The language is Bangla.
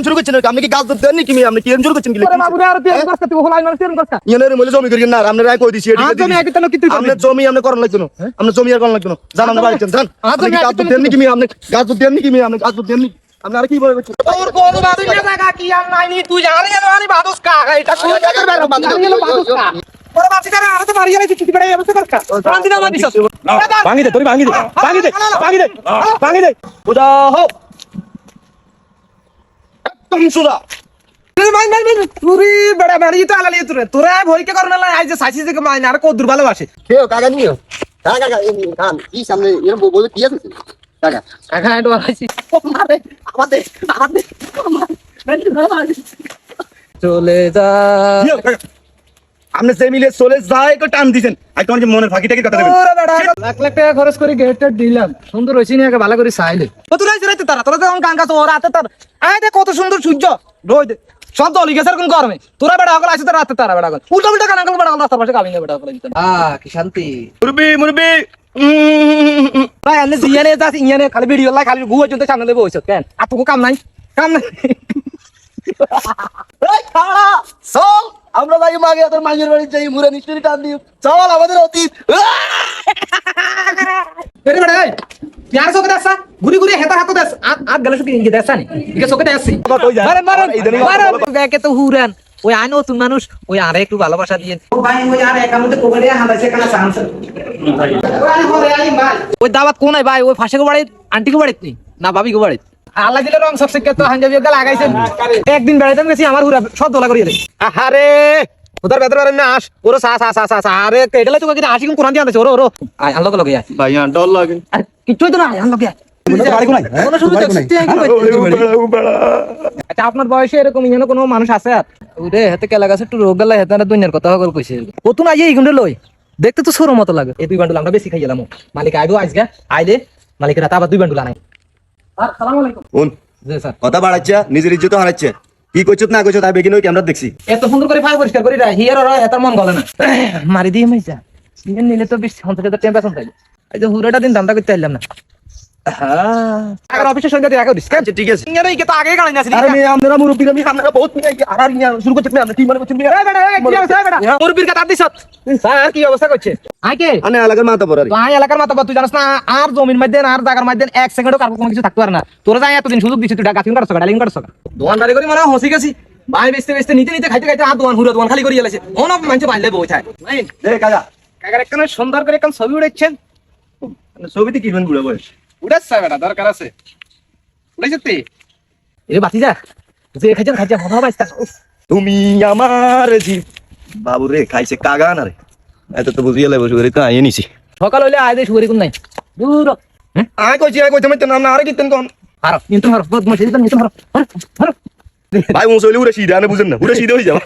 এরম শুরু করছেন আপনি কি গাছ ধরতে দেননি কি আপনি কি এরম শুরু করছেন কি বাবুরে আর তুই করছ তুই হলাই মানে তুই করছ ইয়ানের মলে জমি করি না আপনি রায় কই দিছি এদিকে আর জমি দিছি। একই তো কি তুই আপনি জমি আপনি করেন লাগবে না আপনি জমি আর করেন লাগবে না জান আপনি বাড়ি যান আপনি গাছ ধরতে দেননি কি আপনি গাছ ধরতে দেননি কি আপনি গাছ ধরতে দেননি আপনি আর কি বলে করছেন তোর কোন বাদুর জায়গা কি আর নাই নি তুই জানি জানো আনি বাদুস কা এটা কোন জায়গার বেড়া জানি কা ওরে বাচ্চা করে আর তো গেলে তুই বেড়া যাবে কর কা শান্তি ভাঙি দে তোর ভাঙি দে ভাঙি দে ভাঙি দে ভাঙি দে বুঝা হোক একদম সুদা চলে যা। আপনি যে মিলে চলে যায় একটু টান দিছেন। আর তোমার যে মনের ফাঁকিটাকে কথা দেবেন? লাখ লাখ টাকা খরচ করে গেটটা দিলাম। সুন্দর হইছে নি ভালো করে চাইলে। ও তুই রাইতে রাইতে তারা তোরা যখন গান গাছ ওর হাতে তার আয় দেখ কত সুন্দর সূর্য। রোদ সব দলি গেছে এরকম গরমে। তোরা বেড়া হকল আছে তোর রাতে তারা বেড়া হকল উল্টা উল্টা গান গান বেড়া হকল রাস্তার পাশে কাবিনে বেড়া হকল কি শান্তি। মুরবি মুরবি ভাই আমি জিয়ানে যাস ইয়ানে খালি ভিডিও লাই খালি গুয়া সামনে দেবো কেন? আর তোকে কাম নাই কাম নাই। চল আমরা যাই মাগে তোর মাগের বাড়ি যাই মুরে নিশ্চয়ই টান দিই চল আমাদের অতীত এরে বেড়া এই यार सोके देसा गुरी गुरी हेता हातो देस आ आ गले सोके इंगे देसा নি ইকে সোকে দেসি কত হই যায়? মারে মারে ইদানিং মারে ব্যাকে তো হুরান ওই আই নতুন মানুষ ওই আরে একটু ভালোবাসা দিয়ে ও ভাই ওই আরে একার মধ্যে কোবড়ে হালাইছে কানা চান্স ওই দাওয়াত কোন ভাই ওই ফাঁসে গো বাড়ি আন্টি গো বাড়িত নি না ভাবি গো বাড়িত আল্লাহ দিলে রং সব শিখে তো হাঞ্জাবি লাগাইছে একদিন বেড়াইতাম গেছি আমার হুরা সব দোলা করিয়ে দেয়। আহারে ওদার বেদর না আস। ওরো সা সা সা সা সা। আরে কেটলে তো কি হাসি কোন দিয়ে আনছে ওরো ওরো। আয় আল্লাহ লগে আয়। ভাই ডর লাগে। তো না কি আচ্ছা আপনার বয়সে এরকম কোনো মানুষ আছে আর? ওরে হেতে কেলা গাছে একটু রোগ গেলা হেতে দুনিয়ার কথা হগল কইছে। কতুন আইয়ে এই গুন্ডে লই। দেখতে তো সরো মতো লাগে। এই দুই বান্ডুল আমরা বেশি খাই গেলাম মালিক আইবো আজকে আইলে মালিকের রাতে আবার দুই বান্ডুল আনাই। আসসালামু আলাইকুম কোন জি স্যার। কথা বাড়াচ্ছে নিজের ইজ্জত হারাচ্ছে। কি করছ না করছ তাই বেগিন ওই ক্যামেরা দেখছি। এত সুন্দর করে ফাই পরিষ্কার করি হিয়ার আর এত মন গলে না। মারি দিয়ে মাইজা। নিলে তো বেশ হন্তে তো টেম্পারেচার থাকে এই যে হুরাটা দিন দামটা করতে পারলাম না। আগের অফিসে সন্ধ্যা দিয়ে আগে কেন? আচ্ছা ঠিক আছে। তো আগে আরে মেয়ে আপনারা মুরব্বী আমি আপনারা বহুত মেয়ে আর আর ইয়া শুরু করতে আপনি কি মনে করছেন মেয়ে মুরব্বির কথা দিছ স্যার কি অবস্থা করছে? আইকে আনে এলাকার মাথা পড়ারি ভাই এলাকার মাথা তুই জানিস না আর জমির মধ্যে আর জায়গার মধ্যে এক সেকেন্ডও কারও কোনো কিছু থাকতে পারে না। তোরা যাই এতদিন সুযোগ দিছিস তুই গাছিন কাটছ ডালিং কাটছ দোকানদারি করে মানে হসি গেছি। ভাই বেচতে বেচতে নিতে নিতে খাইতে খাইতে আর দোকান হুরো দোকান খালি করে গেলেছে। মানুষ পাইলে বই থাকে দে কাকা। কাকার একখানে সুন্দর করে একখান ছবি উড়েছেন ছবিতে কি বুড়া বয়স? উড়েছে বেটা দরকার আছে। উড়েছে তে। এ বাতি যা যে খাইছেন খাইছে পাইছ তুমি আমার জীব বাবু রে খাইছে কাগা না রে এত তো বুঝিয়ে লাই বসে তো আইয়ে নিছি। সকাল হইলে আয় দে শুয়ারি কোন নাই। দূর। আয় কইছি আয় মাইতে নাম না আরে কিতেন কোন হারো কিন্তু হারো বদমাশি কিন্তু হারো হারো ভাই মুসলি উড়ে সিধা না বুঝেন না উড়ে সিধা হয়ে যাবে।